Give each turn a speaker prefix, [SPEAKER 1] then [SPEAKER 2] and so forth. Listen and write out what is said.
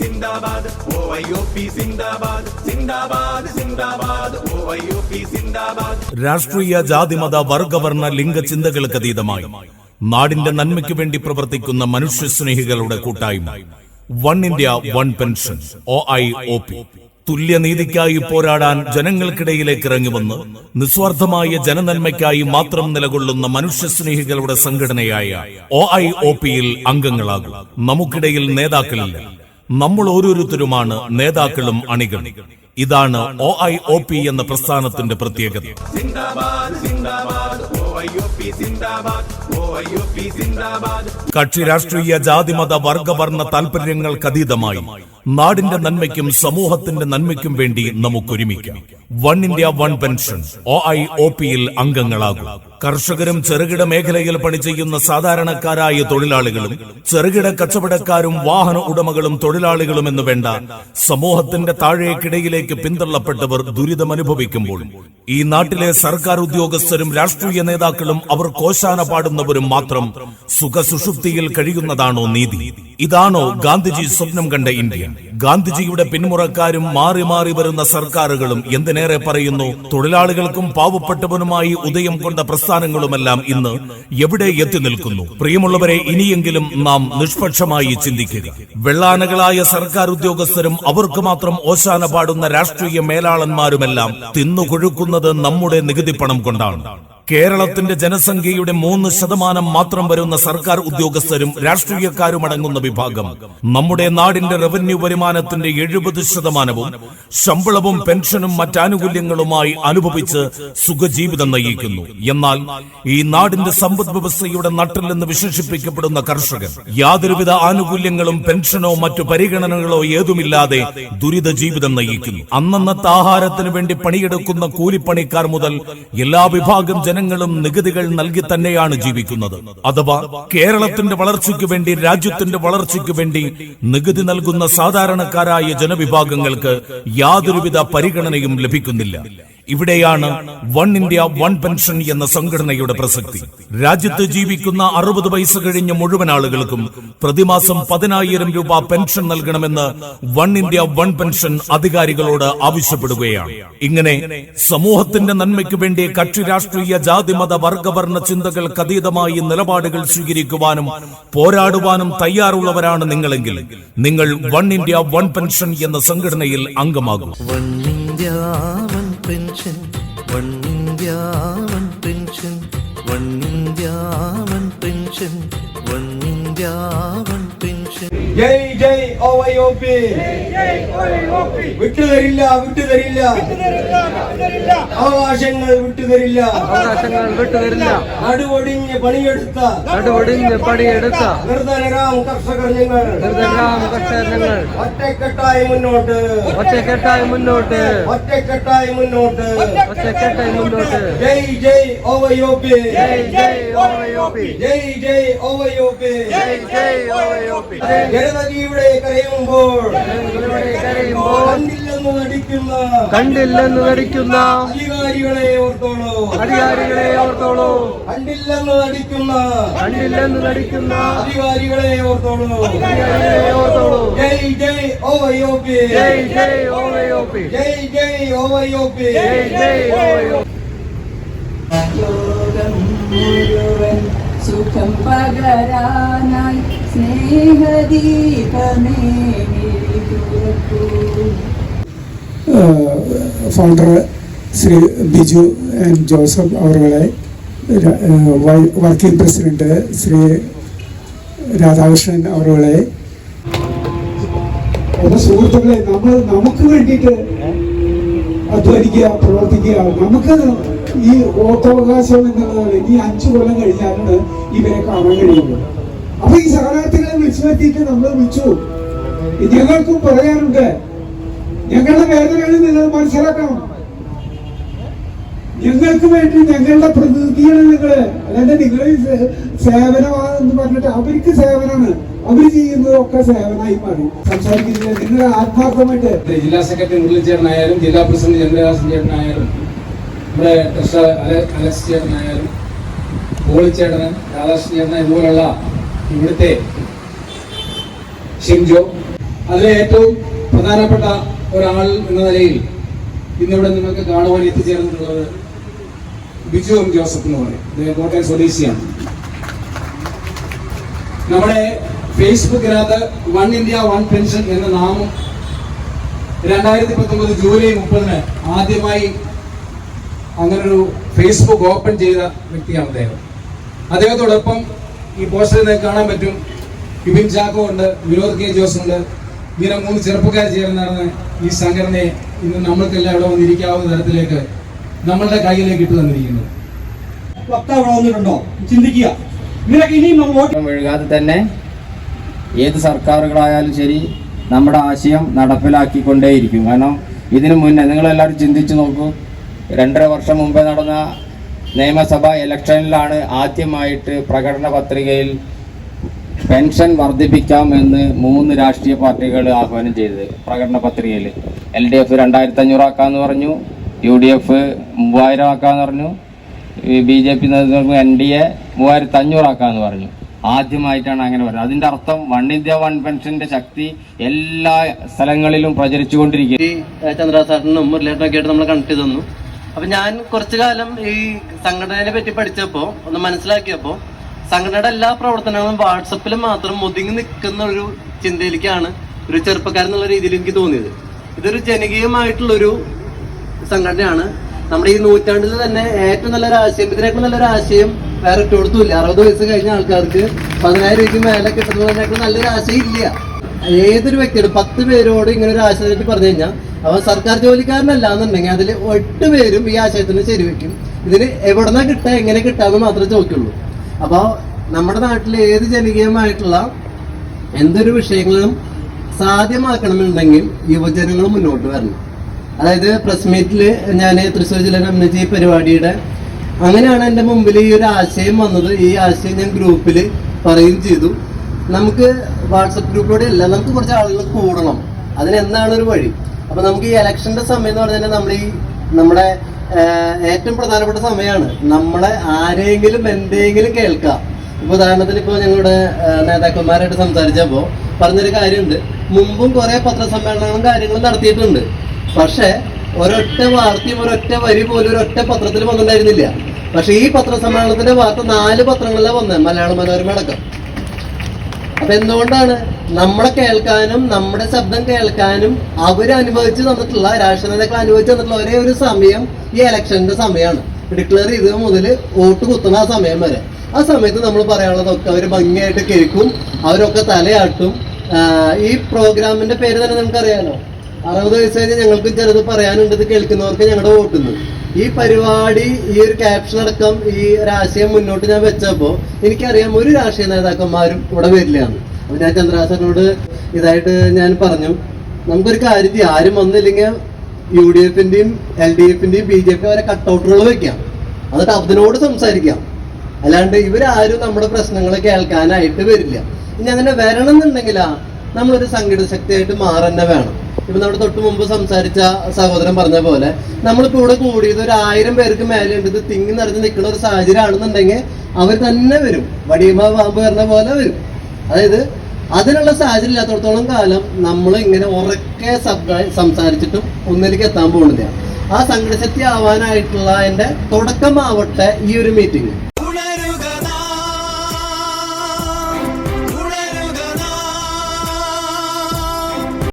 [SPEAKER 1] സിന്ദാബാദ് സിന്ദാബാദ് സിന്ദാബാദ് സിന്ദാബാദ് OIOP സിന്ദാബാദ്.
[SPEAKER 2] രാഷ്ട്രീയ ജാതിമത വർഗവർണ ലിംഗ ചിന്തകൾക്ക് അതീതമായി. നാടിന്റെ നന്മയ്ക്ക് വേണ്ടി പ്രവർത്തിക്കുന്ന മനുഷ്യസ്നേഹികളുടെ കൂട്ടായ്മ. One India one pension O I O P തുല്യനീതിക്കായി പോരാടാൻ ജനങ്ങൾക്കിടയിലേക്ക് ഇറങ്ങിവന്ന് നിസ്വാർത്ഥമായ ജനനന്മയ്ക്കായി മാത്രം നിലകൊള്ളുന്ന മനുഷ്യസ്നേഹികളുടെ സംഘടനയായ ഒ ഐ ഒ പിയിൽ അംഗങ്ങളാകും. നമുക്കിടയിൽ നേതാക്കളില്ല. നമ്മൾ ഓരോരുത്തരുമാണ് നേതാക്കളും അണികളും. ഇതാണ് ഒ ഐ ഒ പി എന്ന പ്രസ്ഥാനത്തിന്റെ പ്രത്യേകത. കക്ഷി രാഷ്ട്രീയ ജാതിമത വർഗവർണ താൽപര്യങ്ങൾക്കതീതമായി നാടിന്റെ നന്മയ്ക്കും സമൂഹത്തിന്റെ നന്മയ്ക്കും വേണ്ടി നമുക്കൊരുമിക്കാം. One India one pension. O I O പിയിൽ അംഗങ്ങളാകും. കർഷകരും ചെറുകിട മേഖലയിൽ പണി ചെയ്യുന്ന സാധാരണക്കാരായ തൊഴിലാളികളും ചെറുകിട കച്ചവടക്കാരും വാഹന ഉടമകളും തൊഴിലാളികളും എന്ന് വേണ്ട സമൂഹത്തിന്റെ താഴേക്കിടയിലേക്ക് പിന്തള്ളപ്പെട്ടവർ ദുരിതമനുഭവിക്കുമ്പോൾ ഈ നാട്ടിലെ സർക്കാർ ഉദ്യോഗസ്ഥരും രാഷ്ട്രീയ നേതാക്കളും അവർ കോശാന പാടുന്നവരും മാത്രം സുഖസുഷുപ്തിയിൽ കഴിയുന്നതാണോ നീതി? ഇതാണോ ഗാന്ധിജി സ്വപ്നം കണ്ട ഇന്ത്യ? ഗാന്ധിജിയുടെ പിന്മുറക്കാരും മാറി മാറി വരുന്ന സർക്കാരുകളും എന്തിനേറെ പറയുന്നു? തൊഴിലാളികൾക്കും പാവപ്പെട്ടവനുമായി ഉദയം കൊണ്ട പ്രസ്ഥാനങ്ങളുമെല്ലാം ഇന്ന് എവിടെ എത്തി നിൽക്കുന്നു? പ്രിയമുള്ളവരെ ഇനിയെങ്കിലും നാം നിഷ്പക്ഷമായി ചിന്തിക്കുക. വെള്ളാനകളായ സർക്കാർ ഉദ്യോഗസ്ഥരും അവർക്ക് മാത്രം ഓശാന പാടുന്ന രാഷ്ട്രീയ മേലാളന്മാരുമെല്ലാം തിന്നുകൊഴുക്കുന്നത് നമ്മുടെ നികുതി പണം കൊണ്ടാണ്. കേരളത്തിന്റെ ജനസംഖ്യയുടെ മൂന്ന് ശതമാനം മാത്രം വരുന്ന സർക്കാർ ഉദ്യോഗസ്ഥരും രാഷ്ട്രീയക്കാരും അടങ്ങുന്ന വിഭാഗം. നമ്മുടെ നാടിന്റെ റവന്യൂ വരുമാനത്തിന്റെ എഴുപത് ശതമാനവും ശമ്പളവും പെൻഷനും മറ്റാനുകൂല്യങ്ങളുമായി അനുഭവിച്ച് സുഖജീവിതം നയിക്കുന്നു. എന്നാൽ ഈ നാടിന്റെ സമ്പദ് വ്യവസ്ഥയുടെ നട്ടില്ലെന്ന് വിശേഷിപ്പിക്കപ്പെടുന്ന കർഷകൻ യാതൊരുവിധ ആനുകൂല്യങ്ങളും പെൻഷനോ മറ്റു പരിഗണനകളോ ഏതുമില്ലാതെ ദുരിത ജീവിതം നയിക്കുന്നു. അന്നന്നത്തെ ആഹാരത്തിന് വേണ്ടി പണിയെടുക്കുന്ന കൂലിപ്പണിക്കാർ മുതൽ എല്ലാ വിഭാഗം ജനങ്ങളും നികുതികൾ നൽകി തന്നെയാണ് ജീവിക്കുന്നത്. അഥവാ കേരളത്തിന്റെ വളർച്ചയ്ക്ക് വേണ്ടി രാജ്യത്തിന്റെ വളർച്ചയ്ക്ക് വേണ്ടി നികുതി നൽകുന്ന സാധാരണക്കാരായ ജനവിഭാഗങ്ങൾക്ക് യാതൊരുവിധ പരിഗണനയും ലഭിക്കുന്നില്ല. ഇവിടെയാണ് വൺ ഇന്ത്യ വൺ പെൻഷൻ എന്ന സംഘടനയുടെ പ്രസക്തി. രാജ്യത്ത് ജീവിക്കുന്ന അറുപത് വയസ്സ് കഴിഞ്ഞ മുഴുവൻ ആളുകൾക്കും പ്രതിമാസം പതിനായിരം രൂപ പെൻഷൻ നൽകണമെന്ന് വൺ ഇന്ത്യ വൺ പെൻഷൻ അധികാരികളോട് ആവശ്യപ്പെടുകയാണ്. ഇങ്ങനെ സമൂഹത്തിന്റെ നന്മയ്ക്ക് വേണ്ടി കക്ഷി രാഷ്ട്രീയ ജാതിമത വർഗവർണ ചിന്തകൾക്ക് അതീതമായി നിലപാടുകൾ സ്വീകരിക്കുവാനും പോരാടുവാനും തയ്യാറുള്ളവരാണ് നിങ്ങളെങ്കിൽ നിങ്ങൾ വൺ ഇന്ത്യ വൺ പെൻഷൻ എന്ന സംഘടനയിൽ അംഗമാകും.
[SPEAKER 3] One India pension one India one pension one India one pension one India one
[SPEAKER 4] ജയ് ജയ് ഒവൈഒപി വിട്ടുതരില്ല വിട്ടുതരില്ല. അവകാശങ്ങൾ വിട്ടുതരില്ല.
[SPEAKER 5] അവകാശങ്ങൾ വിട്ടുതരില്ല.
[SPEAKER 4] നടുവൊടിഞ്ഞ് പണിയെടുത്ത
[SPEAKER 5] നടുവൊടിഞ്ഞ് പണിയെടുത്ത
[SPEAKER 4] നിർധനരാം കർഷകർ ഞങ്ങൾ.
[SPEAKER 5] നിർധനരാം കർഷകർ ഞങ്ങൾ.
[SPEAKER 4] ഒറ്റക്കെട്ടായി മുന്നോട്ട്.
[SPEAKER 5] ഒറ്റക്കെട്ടായി മുന്നോട്ട്.
[SPEAKER 4] ഒറ്റക്കെട്ടായി മുന്നോട്ട്.
[SPEAKER 5] ഒറ്റക്കെട്ടായി മുന്നോട്ട്.
[SPEAKER 4] ജയ് ജയ് ഒവൈഒപി
[SPEAKER 5] ജയ് ജയ് ഓവയോപി
[SPEAKER 4] ജയ് ജയ് ഒവൈഒപി
[SPEAKER 5] ജയ് ജയ് ഓ
[SPEAKER 4] വൈ ഒ കരയുമ്പോൾ
[SPEAKER 5] ഇവിടെ കരയുമ്പോൾ
[SPEAKER 4] കണ്ടില്ലെന്ന് നടിക്കുന്ന
[SPEAKER 5] കണ്ടില്ലെന്ന് നടിക്കുന്ന
[SPEAKER 4] അധികാരികളെ ഓർത്തോളൂ.
[SPEAKER 5] അധികാരികളെ ഓർത്തോളൂ.
[SPEAKER 4] കണ്ടില്ലെന്ന് നടിക്കുന്ന
[SPEAKER 5] കണ്ടില്ലെന്ന് നടിക്കുന്ന
[SPEAKER 4] അധികാരികളെ ഓർത്തോളൂ.
[SPEAKER 5] അധികാരികളെ ഓർത്തോളൂ.
[SPEAKER 4] ജയ് ജയ് ഓ വയോപി
[SPEAKER 5] ജയ് ജയ് ഓ വയോപി
[SPEAKER 4] ജയ് ജയ് ഓ വയോപി
[SPEAKER 5] ജയ് ജയ് ഓ
[SPEAKER 6] ലോകം സുഖം പകരാനായി സ്നേഹദീപമേ
[SPEAKER 7] founder Shri Biju and Joseph അവരുടെ വർക്കിംഗ് പ്രസിഡന്റ് ശ്രീ രാധാകൃഷ്ണൻ അവരുടെ എന്റെ സുഹൃത്തുക്കളെ നമ്മൾ നമുക്ക് വേണ്ടിയിട്ട് അധ്വാനിക്കുക പ്രവർത്തിക്കുക. നമുക്ക് ഈ ഓട്ടവകാശം എന്നുള്ളതാണ്. ഈ അഞ്ചു കൊല്ലം കഴിഞ്ഞാലാണ് ഇവരെ കാണാൻ അപ്പൊ ഈ സ്ഥാനാർത്ഥികളെ വിളിച്ചു വരുത്തിയിട്ട് നമ്മൾ വിളിച്ചു. ഞങ്ങൾക്കും പറയാനുണ്ട് ഞങ്ങളുടെ വേദനകൾ നിങ്ങൾ മനസ്സിലാക്കണം. ഞങ്ങൾക്ക് വേണ്ടി ഞങ്ങളുടെ പ്രതിനിധിയാണ് നിങ്ങൾ അല്ലാണ്ട് നിങ്ങൾ സേവനമാണെന്ന് പറഞ്ഞിട്ട് അവർക്ക് സേവനമാണ് അവർ ചെയ്യുന്നതൊക്കെ സേവനമായി മാറി. സംസാരിക്കുന്നില്ല. നിങ്ങൾ ആത്മാർത്ഥമായിട്ട്.
[SPEAKER 8] ജില്ലാ സെക്രട്ടറി മുരളി ചേട്ടനായാലും ജില്ലാ പ്രസിഡന്റ് ചന്ദ്രദാസൻ ചേട്ടനായാലും നമ്മുടെ അലക്സ് ചേട്ടനായാലും പോളിച്ചേട്ടന് രാധാകൃഷ്ണൻ ചേട്ടൻ ഇതുപോലുള്ള ഇവിടുത്തെ ഷിംജോ അതിലെ ഏറ്റവും പ്രധാനപ്പെട്ട ഒരാൾ എന്ന നിലയിൽ ഇന്നിവിടെ നിങ്ങൾക്ക് കാണുവാൻ എത്തിച്ചേർന്നിട്ടുള്ളത് ബിജു എം ജോസഫ് എന്ന് പറയും. അദ്ദേഹം കോട്ടയം സ്വദേശിയാണ്. നമ്മുടെ ഫേസ്ബുക്കിനകത്ത് വൺ ഇന്ത്യ വൺ പെൻഷൻ എന്ന നാമം രണ്ടായിരത്തി പത്തൊമ്പത് ജൂലൈ മുപ്പതിന് ആദ്യമായി അങ്ങനൊരു ഫേസ്ബുക്ക് ഓപ്പൺ ചെയ്ത വ്യക്തിയാണ് അദ്ദേഹം. അദ്ദേഹത്തോടൊപ്പം ഈ പോസ്റ്ററിൽ നിങ്ങൾക്ക് കാണാൻ പറ്റും. വിപിൻ ചാക്കോ ഉണ്ട് വിനോദ് കെ ജോസ് ഉണ്ട്. ഇങ്ങനെ മൂന്ന് ചെറുപ്പക്കാർ ചേർന്നാണ് ഈ സംഘടനയെ ഇന്ന് നമ്മൾക്കെല്ലാം ഇവിടെ വന്നിരിക്കാവുന്ന തരത്തിലേക്ക് നമ്മളുടെ കയ്യിലേക്ക് ഇട്ടു തന്നിരിക്കുന്നത്.
[SPEAKER 4] വക്താവ് ഇവിടെ വന്നിട്ടുണ്ടോ? ചിന്തിക്കുക. ഇനിയും
[SPEAKER 9] ഒഴുകാതെ തന്നെ ഏത് സർക്കാരുകളായാലും ശരി നമ്മുടെ ആശയം നടപ്പിലാക്കിക്കൊണ്ടേയിരിക്കും. കാരണം ഇതിനു മുന്നേ നിങ്ങളെല്ലാവരും ചിന്തിച്ചു നോക്കൂ. രണ്ടര വർഷം മുമ്പേ നടന്ന നിയമസഭാ ഇലക്ഷനിലാണ് ആദ്യമായിട്ട് പ്രകടന പത്രികയിൽ പെൻഷൻ വർദ്ധിപ്പിക്കാമെന്ന് മൂന്ന് രാഷ്ട്രീയ പാർട്ടികൾ ആഹ്വാനം ചെയ്തത് പ്രകടന പത്രികയിൽ. എൽ ഡി എഫ് രണ്ടായിരത്തി അഞ്ഞൂറാക്കാന്ന് പറഞ്ഞു യു ഡി എഫ് മൂവായിരം ആക്കാന്ന് പറഞ്ഞു ബി ജെ പി നേതൃത്വം എൻ ഡി എ മൂവായിരത്തി അഞ്ഞൂറാക്കാന്ന് പറഞ്ഞു. ആദ്യമായിട്ടാണ് അങ്ങനെ പറയുന്നത് അതിന്റെ അർത്ഥം വൺ ഇന്ത്യ വൺ പെൻഷന്റെ ശക്തി എല്ലാ സ്ഥലങ്ങളിലും പ്രചരിച്ചുകൊണ്ടിരിക്കുക
[SPEAKER 10] ഈ ചന്ദ്രാസാറിനും മുരളിയേട്ടനൊക്കെ ആയിട്ട് നമ്മൾ കണക്ട് ചെയ്തു അപ്പൊ ഞാൻ കുറച്ചു കാലം ഈ സംഘടനയെ പറ്റി പഠിച്ചപ്പോ ഒന്ന് മനസ്സിലാക്കിയപ്പോ സംഘടനയുടെ എല്ലാ പ്രവർത്തനങ്ങളും വാട്സപ്പിൽ മാത്രം ഒതുങ്ങി നിൽക്കുന്ന ഒരു ചിന്തയിലേക്കാണ് ഒരു ചെറുപ്പക്കാരൻ എന്നുള്ള രീതിയിൽ എനിക്ക് തോന്നിയത്. ഇതൊരു ജനകീയമായിട്ടുള്ളൊരു സംഘടനയാണ്. നമ്മുടെ ഈ നൂറ്റാണ്ടിൽ തന്നെ ഏറ്റവും നല്ലൊരു ആശയം ഇതിനേക്കാൾ നല്ലൊരു ആശയം വേറെ ഇട്ടുകൊടുത്തില്ല അറുപത് വയസ്സ് കഴിഞ്ഞ ആൾക്കാർക്ക് പതിനായിരം രൂപയ്ക്ക് മേലെ കിട്ടുന്നതിനേക്കാൾ നല്ലൊരു ആശയം ഇല്ല. ഏതൊരു വ്യക്തിയോട് പത്ത് പേരോട് ഇങ്ങനെ ഒരു ആശയത്തിൽ പറഞ്ഞു കഴിഞ്ഞാൽ അവൻ സർക്കാർ ജോലിക്കാരനല്ല എന്നുണ്ടെങ്കിൽ അതിൽ എട്ട് പേരും ഈ ആശയത്തിന് ശരിവെക്കും. ഇതിന് എവിടെന്നാ കിട്ടുക എങ്ങനെ കിട്ടാന്ന് മാത്രമേ ചോദിക്കുള്ളൂ. അപ്പോൾ നമ്മുടെ നാട്ടിൽ ഏത് ജനകീയമായിട്ടുള്ള എന്തൊരു വിഷയങ്ങളും സാധ്യമാക്കണമെന്നുണ്ടെങ്കിൽ യുവജനങ്ങൾ മുന്നോട്ട് വരണം. അതായത് പ്രസ് മീറ്റിൽ ഞാൻ തൃശ്ശൂർ ജില്ല ഈ പരിപാടിയുടെ അങ്ങനെയാണ് എന്റെ മുമ്പിൽ ഈ ഒരു ആശയം വന്നത്. ഈ ആശയം ഞാൻ ഗ്രൂപ്പിൽ പറയുകയും ചെയ്തു. നമുക്ക് വാട്സപ്പ് ഗ്രൂപ്പിലൂടെ അല്ല നമുക്ക് കുറച്ച് ആളുകൾ കൂടണം. അതിന് എന്താണ് ഒരു വഴി? അപ്പൊ നമുക്ക് ഈ ഇലക്ഷന്റെ സമയം എന്ന് പറഞ്ഞാൽ നമ്മൾ ഈ നമ്മുടെ ഏറ്റവും പ്രധാനപ്പെട്ട സമയമാണ് നമ്മളെ ആരെങ്കിലും എന്തെങ്കിലും കേൾക്കാം. ഇപ്പൊ ഉദാഹരണത്തിന് ഇപ്പോൾ ഞങ്ങളുടെ നേതാക്കന്മാരായിട്ട് സംസാരിച്ചപ്പോൾ പറഞ്ഞൊരു കാര്യമുണ്ട്. മുമ്പും കുറെ പത്രസമ്മേളനങ്ങളും കാര്യങ്ങളും നടത്തിയിട്ടുണ്ട്. പക്ഷേ ഒരൊറ്റ വാർത്തയും ഒരൊറ്റ വരി പോലും ഒരൊറ്റ പത്രത്തിൽ വന്നിട്ടുണ്ടായിരുന്നില്ല. പക്ഷെ ഈ പത്രസമ്മേളനത്തിന്റെ വാർത്ത നാല് പത്രങ്ങളിലാണ് വന്നത് മലയാള മനോരമ അടക്കം. അപ്പൊ എന്തുകൊണ്ടാണ് നമ്മളെ കേൾക്കാനും നമ്മുടെ ശബ്ദം കേൾക്കാനും അവർ അനുഭവിച്ചു തന്നിട്ടുള്ള രാഷ്ട്രീയ നേതാക്കൾ അനുഭവിച്ചു തന്നിട്ടുള്ള ഒരേ ഒരു സമയം ഈ ഇലക്ഷന്റെ സമയമാണ്. ഡിക്ലെയർ ചെയ്തത് മുതൽ വോട്ട് കുത്തുന്ന ആ സമയം വരെ. ആ സമയത്ത് നമ്മൾ പറയാനുള്ളതൊക്കെ അവർ ഭംഗിയായിട്ട് കേൾക്കും അവരൊക്കെ തലയാട്ടും. ഈ പ്രോഗ്രാമിന്റെ പേര് തന്നെ നമുക്കറിയാലോ അറുപത് വയസ്സ് കഴിഞ്ഞ് ഞങ്ങൾക്കും ചിലത് പറയാനുണ്ട് കേൾക്കുന്നവർക്ക് ഞങ്ങളുടെ വോട്ടുന്നു. ഈ പരിപാടി ഈ ഒരു ക്യാപ്ഷൻ അടക്കം ഈ ഒരാശയം മുന്നോട്ട് ഞാൻ വെച്ചപ്പോ എനിക്കറിയാം ഒരു രാഷ്ട്രീയ നേതാക്കന്മാരും ഇവിടെ വരില്ലാന്ന് അപ്പൊ ഞാൻ ചന്ദ്രാസനോട് ഇതായിട്ട് ഞാൻ പറഞ്ഞു നമുക്കൊരു കാര്യം ആരും വന്നില്ലെങ്കിൽ യു ഡി എഫിന്റെയും എൽ ഡി എഫിന്റെയും ബി ജെ പി വരെ കട്ടൗട്ടുകൾ വെക്കാം. എന്നിട്ട് അതിനോട് സംസാരിക്കാം. അല്ലാണ്ട് ഇവരാരും നമ്മുടെ പ്രശ്നങ്ങൾ കേൾക്കാനായിട്ട് വരില്ല. ഇനി അങ്ങനെ വരണം എന്നുണ്ടെങ്കിലാ നമ്മളൊരു സംഘടിത ശക്തിയായിട്ട് മാറന്നെ വേണം. ഇപ്പൊ നമ്മുടെ തൊട്ട് മുമ്പ് സംസാരിച്ച സഹോദരൻ പറഞ്ഞ പോലെ നമ്മളിപ്പോ ഇവിടെ കൂടിയത് ഒരു ആയിരം പേർക്ക് മേലെ ഉണ്ട് ഇത് തിങ്ങി നിറഞ്ഞ് നിൽക്കുന്ന ഒരു സാഹചര്യം ആണെന്നുണ്ടെങ്കിൽ അവർ തന്നെ വരും. വടിയമ്മ പാമ്പ് വരുന്ന പോലെ വരും. അതായത് അതിനുള്ള സാഹചര്യം ഇല്ലാത്തടത്തോളം കാലം നമ്മൾ ഇങ്ങനെ ഉറക്കെ സംസാരിച്ചിട്ടും ഒന്നിലേക്ക് എത്താൻ പോകുന്നില്ല. ആ സംഘടശക്തി ആവാനായിട്ടുള്ള അതിന്റെ തുടക്കമാവട്ടെ ഈ ഒരു മീറ്റിംഗ്